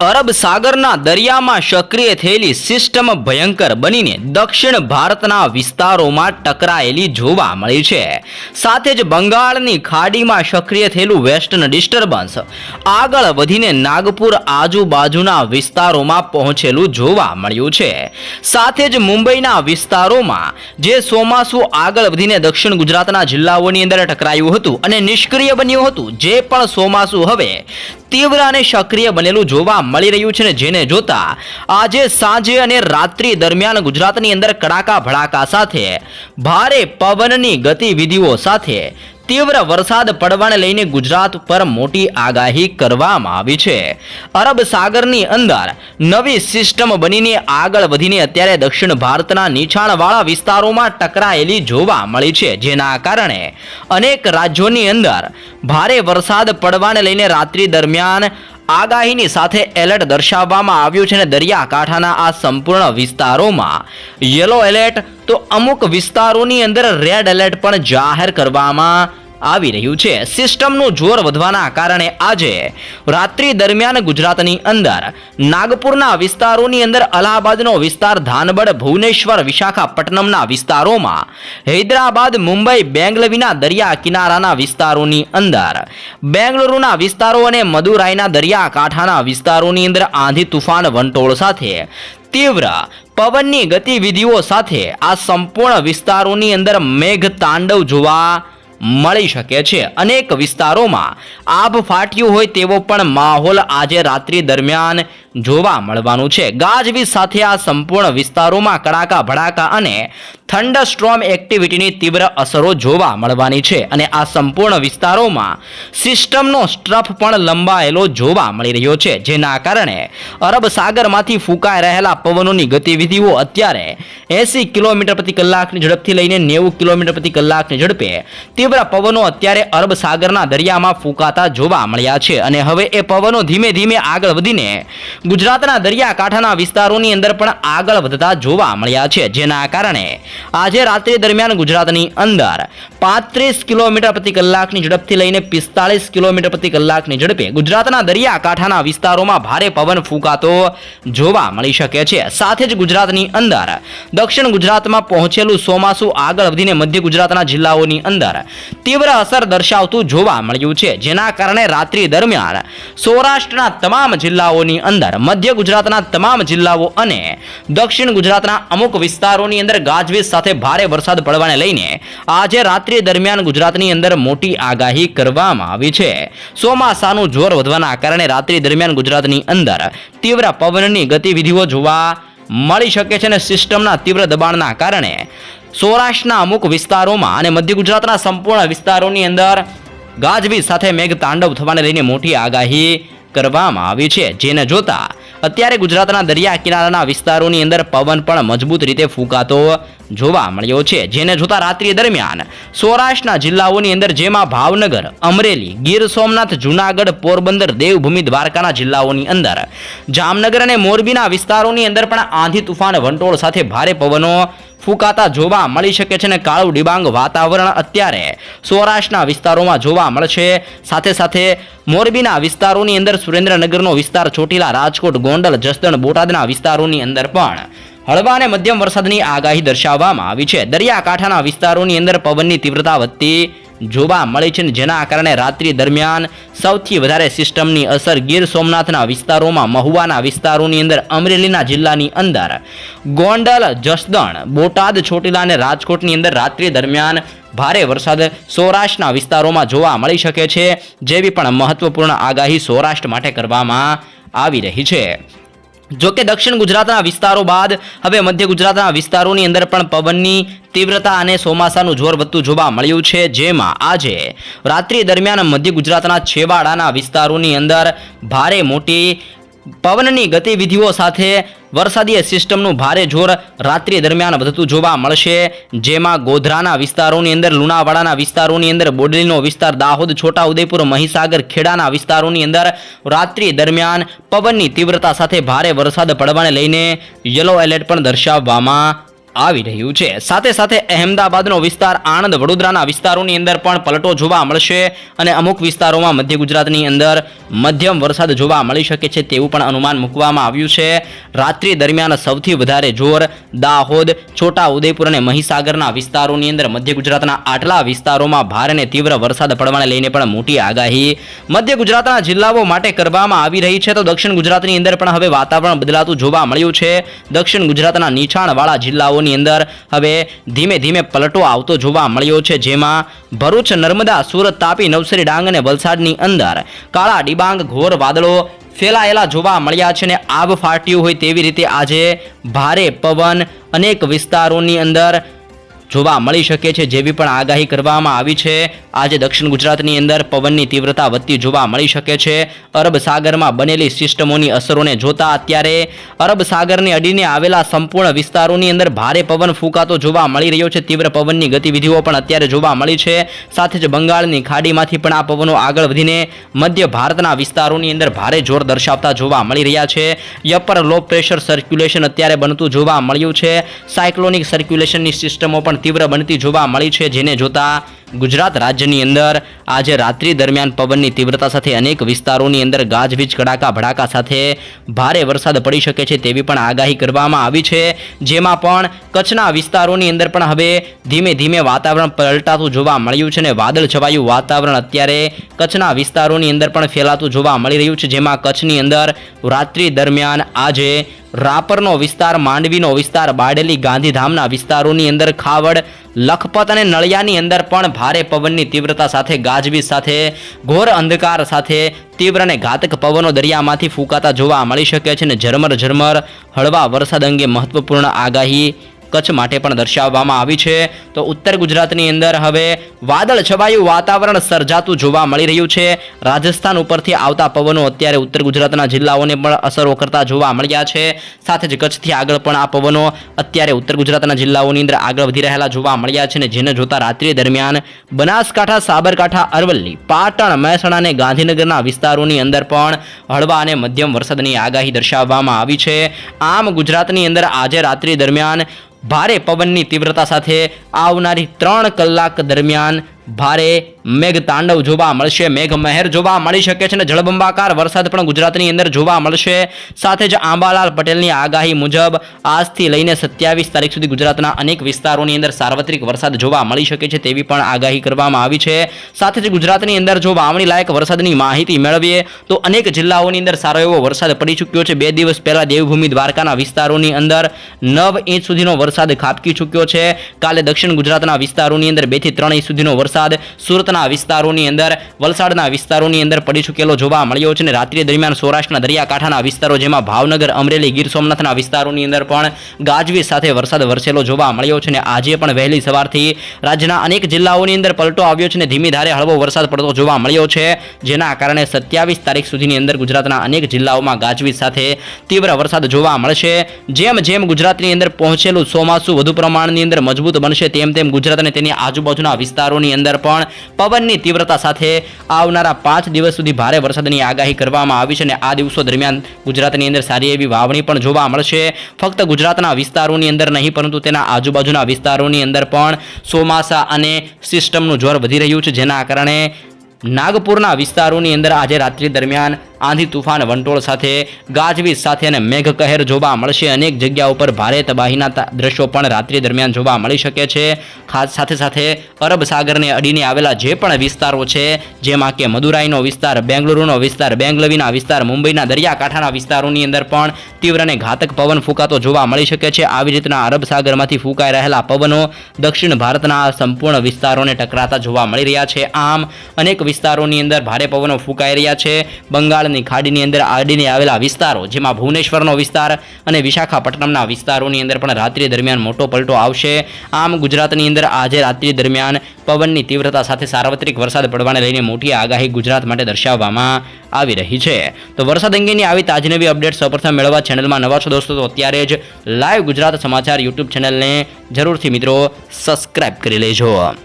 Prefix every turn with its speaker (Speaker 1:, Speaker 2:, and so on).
Speaker 1: અરબ સાગરના દરિયામાં સક્રિય થયેલી સિસ્ટમ ભયંકર બનીને દક્ષિણ ભારતના વિસ્તારોમાં ટકરાયેલી જોવા મળી છે. સાથે જ બંગાળની ખાડીમાં સક્રિય થયેલું વેસ્ટર્ન ડિસ્ટર્બન્સ આગળ વધીને નાગપુર આજુબાજુના વિસ્તારોમાં પહોંચેલું જોવા મળ્યું છે. સાથે જ મુંબઈના વિસ્તારોમાં જે ચોમાસુ આગળ વધીને દક્ષિણ ગુજરાતના જિલ્લાઓની અંદર ટકરાયું હતું અને નિષ્ક્રિય બન્યું હતું, જે પણ ચોમાસુ હવે તીવ્ર અને સક્રિય બનેલું જોવા મળી રહ્યું છે જેને જોતા આજે સાંજે અને રાત્રિ દરમિયાન ગુજરાતની અંદર કડાકા ભડાકા સાથે ભારે પવનની ગતિવિધિઓ સાથે તીવ્ર વરસાદ પડવાને લઈને ગુજરાત પર મોટી આગાહી કરવામાં આવી છે. અરબ સાગરની અંદર નવી સિસ્ટમ બનીને આગળ વધીને અત્યારે દક્ષિણ ભારતના નીચાણવાળા વિસ્તારોમાં ટકરાયેલી જોવા મળી છે. જેના કારણે અનેક રાજ્યોની અંદર ભારે વરસાદ પડવાને લઈને રાત્રિ દરમિયાન આગાહીની સાથે એલર્ટ દર્શાવવામાં આવ્યું છે અને દરિયાકાંઠાના આ સંપૂર્ણ વિસ્તારોમાં યલો એલર્ટ, તો અમુક વિસ્તારોની અંદર રેડ એલર્ટ પણ જાહેર કરવામાં આવી રહ્યું છે. સિસ્ટમનું જોર વધવાના કારણે આજે રાત્રિ દરમિયાન ગુજરાતની અંદર નાગપુરના વિસ્તારોની અંદર અલ્હાબાદનો વિસ્તાર ધાનબડ, ભુવનેશ્વર, વિશાખાપટ્ટનમના વિસ્તારોમાં, હૈદરાબાદ, મુંબઈ, બેંગલવીના દરિયા કિનારાના વિસ્તારોની અંદર, બેંગલુરુના વિસ્તારો અને મદુરાઈના દરિયાકાંઠાના વિસ્તારોની અંદર આંધી તુફાન વંટોળ સાથે તીવ્ર પવનની ગતિવિધિઓ સાથે આ સંપૂર્ણ વિસ્તારોની અંદર મેઘ તાંડવ જોવા મળી શકે છે. અનેક વિસ્તારોમાં આભ ફાટ્યું હોય તેવો પણ માહોલ આજે રાત્રિ દરમિયાન જોવા મળવાનું છે. ગાજવીજ સાથે આ સંપૂર્ણ વિસ્તારોમાં કડાકા, ભડાકા અને થંડરસ્ટ્રોમ એક્ટિવિટીની તીવ્ર અસરો જોવા મળવાની છે અને આ સંપૂર્ણ વિસ્તારોમાં સિસ્ટમનો સ્ટ્રફ પણ લંબાયેલો જોવા મળી રહ્યો છે. જેના કારણે અરબ સાગરમાંથી ફૂંકાઈ રહેલા પવનોની ગતિવિધિઓ અત્યારે એસી કિલોમીટર પ્રતિ કલાકની ઝડપથી લઈને નેવું કિલોમીટર પ્રતિ કલાકની ઝડપે તીવ્ર પવનો અત્યારે અરબ સાગરના દરિયામાં ફૂંકાતા જોવા મળ્યા છે અને હવે એ પવનો ધીમે ધીમે આગળ વધીને ગુજરાતના દરિયાકાંઠાના વિસ્તારોની અંદર પણ આગળ વધતા જોવા મળ્યા છે. જેના કારણે આજે રાત્રિ દરમિયાન ગુજરાતની અંદર પાંત્રીસ કિલોમીટર પ્રતિ કલાકની ઝડપથી લઈને પિસ્તાળીસ કિલોમીટર પ્રતિ કલાકની ઝડપે ગુજરાતના દરિયાકાંઠાના વિસ્તારોમાં ભારે પવન ફૂંકાતો જોવા મળી શકે છે. સાથે જ ગુજરાતની અંદર દક્ષિણ ગુજરાતમાં પહોંચેલું ચોમાસું આગળ વધીને મધ્ય ગુજરાતના જિલ્લાઓની અંદર તીવ્ર અસર દર્શાવતું જોવા મળ્યું છે. જેના કારણે રાત્રિ દરમિયાન સૌરાષ્ટ્રના તમામ જિલ્લાઓની અંદર, મધ્ય ગુજરાતના તમામ જિલ્લાઓ અને દક્ષિણ ગુજરાતના અમુક વિસ્તારોની અંદર ગાજવીજ સાથે ભારે વરસાદ પડવાને લઈને આજે રાત્રિ દરમિયાન ગુજરાતની અંદર મોટી આગાહી કરવામાં આવી છે. ચોમાસાનું જોર વધવાના કારણે રાત્રિ દરમિયાન ગુજરાતની અંદર તીવ્ર પવનની ગતિવિધિઓ જોવા મળી શકે છે અને સિસ્ટમના તીવ્ર દબાણના કારણે સૌરાષ્ટ્રના અમુક વિસ્તારોમાં અને મધ્ય ગુજરાતના સંપૂર્ણ વિસ્તારોની અંદર ગાજવીજ સાથે મેઘ તાંડવ થવાને લઈને મોટી આગાહી કરવામાં આવી છે. જેને જોતા અત્યારે ગુજરાતના દરિયા કિનારાના વિસ્તારોની અંદર પવન પણ મજબૂત રીતે ફૂંકાતો જોવા મળ્યો છે. જેને જોતા રાત્રિ દરમિયાન સૌરાષ્ટ્રના જિલ્લાઓની અંદર જેમાં ભાવનગર, અમરેલી, ગીર સોમનાથ, જુનાગઢ, પોરબંદર, દેવભૂમિ, દ્વારકાના જિલ્લાઓની અંદર જામનગર અને મોરબીના વિસ્તારોની અંદર પણ આંધી તુફાન વંટોળ સાથે ભારે પવનો ફૂંકાતા જોવા મળી શકે છે અને કાળું ડિબાંગ વાતાવરણ અત્યારે સૌરાષ્ટ્રના વિસ્તારોમાં જોવા મળશે. સાથે સાથે મોરબીના વિસ્તારોની અંદર સુરેન્દ્રનગરનો વિસ્તાર, ચોટીલા, રાજકોટ, ગોંડલ, જસદણ, બોટાદના વિસ્તારોની અંદર પણ હળવા અને મધ્યમ વરસાદની આગાહી દર્શાવવામાં આવી છે. દરિયાકાંઠાના વિસ્તારોની અંદર પવનની તીવ્રતા વધતી જોવા મળે છે જેના કારણે રાત્રિ દરમિયાન સૌથી વધારે સિસ્ટમની અસર ગીર સોમનાથના વિસ્તારોમાં મહુવાના વિસ્તારોની અંદર અમરેલીના જિલ્લાની અંદર. ગોંડલ, જસદણ, બોટાદ, ચોટીલા અને રાજકોટની અંદર રાત્રિ દરમિયાન ભારે વરસાદ સૌરાષ્ટ્રના વિસ્તારોમાં જોવા મળી શકે છે, જેવી પણ મહત્વપૂર્ણ આગાહી સૌરાષ્ટ્ર માટે કરવામાં આવી રહી છે. જો કે દક્ષિણ ગુજરાતના વિસ્તારો બાદ હવે મધ્ય ગુજરાતના વિસ્તારોની અંદર પણ પવનની તીવ્રતા અને ચોમાસાનું જોર વધતું જોવા મળ્યું છે, જેમાં આજે રાત્રિ દરમિયાન મધ્ય ગુજરાતના છેવાડાના વિસ્તારોની અંદર ભારે મોટી પવનની ગતિવિધિઓ સાથે વરસાદી સિસ્ટમનું ભારે જોર રાત્રિ દરમિયાન વધતું જોવા મળશે. જેમાં ગોધરાના વિસ્તારોની અંદર, લુણાવાડાના વિસ્તારોની અંદર, બોડલીનો વિસ્તાર, દાહોદ, છોટાઉદેપુર, મહીસાગર, ખેડાના વિસ્તારોની અંદર રાત્રિ દરમિયાન પવનની તીવ્રતા સાથે ભારે વરસાદ પડવાને લઈને યલો એલર્ટ પણ દર્શાવવામાં આવી રહ્યું છે. સાથે સાથે અહેમદાબાદનો વિસ્તાર, આણંદ, વડોદરાના વિસ્તારોની અંદર પણ પલટો જોવા મળશે અને અમુક વિસ્તારોમાં મધ્ય ગુજરાતની અંદર મધ્યમ વરસાદ જોવા મળી શકે છે તેવું પણ અનુમાન મૂકવામાં આવ્યું છે. રાત્રિ દરમિયાન સૌથી વધારે જોર દાહોદ છોટા ઉદયપુર અને મહીસાગરના વિસ્તારોની અંદર મધ્ય ગુજરાતના આટલા વિસ્તારોમાં ભારે અને તીવ્ર વરસાદ પડવાને લઈને પણ મોટી આગાહી. મધ્ય ગુજરાતના જિલ્લાઓ માટે કરવામાં આવી રહી છે તો દક્ષિણ ગુજરાતની અંદર પણ હવે વાતાવરણ બદલાતું જોવા મળ્યું છે. દક્ષિણ ગુજરાતના નીચાણવાળા જિલ્લાઓની અંદર હવે ધીમે ધીમે પલટો આવતો જોવા મળ્યો છે જેમાં ભરૂચ, નર્મદા, સુરત, તાપી, નવસારી, ડાંગ અને વલસાડની અંદર કાળા ડિબાંગ ઘોર વાદળો ફેલાયેલા જોવા મળ્યા છે અને આબ ફાટ્યું હોય તેવી રીતે આજે ભારે પવન અનેક વિસ્તારોની અંદર જોવા મળી શકે છે જેવી પણ આગાહી કરવામાં આવી છે. આજે દક્ષિણ ગુજરાતની અંદર પવનની તીવ્રતા વધતી જોવા મળી શકે છે. અરબ સાગરમાં બનેલી સિસ્ટમોની અસરોને જોતા અત્યારે અરબ સાગરને અડીને આવેલા સંપૂર્ણ વિસ્તારોની અંદર ભારે પવન ફૂંકાતો જોવા મળી રહ્યો છે. તીવ્ર પવનની ગતિવિધિઓ પણ અત્યારે જોવા મળી છે. સાથે જ બંગાળની ખાડીમાંથી પણ આ પવનો આગળ વધીને મધ્ય ભારતના વિસ્તારોની અંદર ભારે જોર દર્શાવતા જોવા મળી રહ્યા છે. યપર લો પ્રેશર સર્ક્યુલેશન અત્યારે બનતું જોવા મળ્યું છે. સાયક્લોનિક સર્ક્યુલેશનની સિસ્ટમો પણ તીવ્ર બનતી જોવા મળી છે જેને જોતા ગુજરાત રાજ્યની અંદર આજે રાત્રિ દરમિયાન પવનની તીવ્રતા સાથે અનેક વિસ્તારોની અંદર ગાજવીજ, કડાકા, ભડાકા સાથે ભારે વરસાદ પડી શકે છે તેવી પણ આગાહી કરવામાં આવી છે. જેમાં પણ કચ્છના વિસ્તારોની અંદર પણ હવે ધીમે ધીમે વાતાવરણ પલટાતું જોવા મળ્યું છે અને વાદળ છવાયું વાતાવરણ અત્યારે કચ્છના વિસ્તારોની અંદર પણ ફેલાતું જોવા મળી રહ્યું છે. જેમાં કચ્છની અંદર રાત્રિ દરમિયાન આજે રાપરનો વિસ્તાર, માંડવીનો વિસ્તાર, બાડેલી, ગાંધીધામના વિસ્તારોની અંદર ખાવડ લખપત અને નળિયાની અંદર પણ ભારે પવનની તીવ્રતા સાથે, ગાજવીજ સાથે, ઘોર અંધકાર સાથે તીવ્ર અને ઘાતક પવનો દરિયામાંથી ફૂંકાતા જોવા મળી શકે છે અને ઝરમર ઝરમર હળવા વરસાદ અંગે મહત્વપૂર્ણ આગાહી કચ્છ માટે પણ દર્શાવવામાં આવી છે. તો ઉત્તર ગુજરાતની અંદર હવે વાદળ છવાયું વાતાવરણ સર્જાતું જોવા મળી રહ્યું છે. રાજસ્થાન ઉપરથી આવતા પવનો અત્યારે ઉત્તર ગુજરાતના જિલ્લાઓને પણ અસરો કરતા જોવા મળ્યા છે. સાથે જ કચ્છથી આગળ પણ આ પવનો અત્યારે ઉત્તર ગુજરાતના જિલ્લાઓની અંદર આગળ વધી રહેલા જોવા મળ્યા છે અને જેને જોતા રાત્રિ દરમિયાન બનાસકાંઠા, સાબરકાંઠા, અરવલ્લી, પાટણ, મહેસાણા અને ગાંધીનગરના વિસ્તારોની અંદર પણ હળવા અને મધ્યમ વરસાદની આગાહી દર્શાવવામાં આવી છે. આમ ગુજરાતની અંદર આજે રાત્રિ દરમિયાન ભારે પવનની તીવ્રતા સાથે આવનારી ત્રણ કલાક દરમિયાન ભારે મેઘ તાંડવ જોવા મળશે. મેઘ મહેર જોવા મળી શકે છે અને જળબંબાકાર વરસાદ પણ ગુજરાતની અંદર જોવા મળશે. સાથે જ આંબાલાલ પટેલની આગાહી મુજબ આજથી લઈને સત્યાવીસ તારીખ સુધી ગુજરાતના અનેક વિસ્તારોની અંદર સાર્વત્રિક વરસાદ જોવા મળી શકે છે તેવી પણ આગાહી કરવામાં આવી છે. સાથે જ ગુજરાતની અંદર જો વાવણી લાયક વરસાદની માહિતી મેળવીએ તો અનેક જિલ્લાઓની અંદર સારો એવો વરસાદ પડી ચૂક્યો છે. બે દિવસ પહેલા દેવભૂમિ દ્વારકાના વિસ્તારોની અંદર નવ ઇંચ સુધીનો વરસાદ ખાબકી ચૂક્યો છે. કાલે દક્ષિણ ગુજરાતના વિસ્તારોની અંદર બેથી ત્રણ ઇંચ સુધીનો વરસાદ સુરતના વિસ્તારોની અંદર, વલસાડના વિસ્તારોની અંદર પડી ચૂકેલો જોવા મળ્યો છે અને રાત્રિ દરમિયાન સૌરાષ્ટ્રના દરિયાકાંઠાના વિસ્તારો જેમાં ભાવનગર, અમરેલી, ગીર સોમનાથના વિસ્તારોની અંદર પણ ગાજવીજ સાથે વરસાદ વરસેલો જોવા મળ્યો છે અને આજે પણ વહેલી સવારથી રાજ્યના અનેક જિલ્લાઓની અંદર પલટો આવ્યો છે અને ધીમી ધારે હળવો વરસાદ પડતો જોવા મળ્યો છે. જેના કારણે સત્યાવીસ તારીખ સુધીની અંદર ગુજરાતના અનેક જિલ્લાઓમાં ગાજવીજ સાથે તીવ્ર વરસાદ જોવા મળશે. જેમ જેમ ગુજરાતની અંદર પહોંચેલું ચોમાસું વધુ પ્રમાણની અંદર મજબૂત બનશે, તેમ તેમ ગુજરાત અને તેની આજુબાજુના વિસ્તારોની અંદર પણ પવનની તીવ્રતા સાથે આવનારા પાંચ દિવસ સુધી ભારે વરસાદની આગાહી કરવામાં આવી છે અને આ દિવસો દરમિયાન ગુજરાતની અંદર સારી એવી વાવણી પણ જોવા મળશે. ફક્ત ગુજરાતના વિસ્તારોની અંદર નહીં, પરંતુ તેના આજુબાજુના વિસ્તારોની અંદર પણ ચોમાસા અને સિસ્ટમનું જોર વધી રહ્યું છે. જેના કારણે નાગપુરના વિસ્તારોની અંદર આજે રાત્રિ દરમિયાન આંધી તુફાન વંટોળ સાથે, ગાજવીજ સાથે અને મેઘ કહેર જોવા મળશે. અનેક જગ્યા ઉપર ભારે તબાહીના દ્રશ્યો પણ રાત્રિ દરમિયાન જોવા મળી શકે છે. ખાસ સાથે સાથે અરબ સાગરને અડીને આવેલા જે પણ વિસ્તારો છે, જેમાં કે મદુરાઈનો વિસ્તાર, બેંગલુરુનો વિસ્તાર, બેંગલવીના વિસ્તાર, મુંબઈના દરિયાકાંઠાના વિસ્તારોની અંદર પણ તીવ્ર અને ઘાતક પવન ફૂંકાતો જોવા મળી શકે છે. આવી રીતના અરબ સાગરમાંથી ફૂંકાઈ રહેલા પવનો દક્ષિણ ભારતના સંપૂર્ણ વિસ્તારોને ટકરાતા જોવા મળી રહ્યા છે. આમ, અનેક વિસ્તારોની અંદર ભારે પવનો ફૂંકાઈ રહ્યા છે. બંગાળની ખાડીની અંદર આડીને આવેલા વિસ્તારો, જેમાં ભુવનેશ્વરનો વિસ્તાર અને વિશાખાપટ્ટનમના વિસ્તારોની અંદર પણ રાત્રિ દરમિયાન મોટો પલટો આવશે. આમ ગુજરાતની અંદર આજે રાત્રિ દરમિયાન પવનની તીવ્રતા સાથે સાર્વત્રિક વરસાદ પડવાને લઈને મોટી આગાહી ગુજરાત માટે દર્શાવવામાં આવી રહી છે. તો વરસાદ અંગેની આવી તાજનવી અપડેટ સૌપ્રથમ મેળવવા ચેનલમાં નવા છો દોસ્તો, તો અત્યારે જ લાઈવ ગુજરાત સમાચાર યુટ્યુબ ચેનલને જરૂરથી મિત્રો સબસ્ક્રાઇબ કરી લેજો.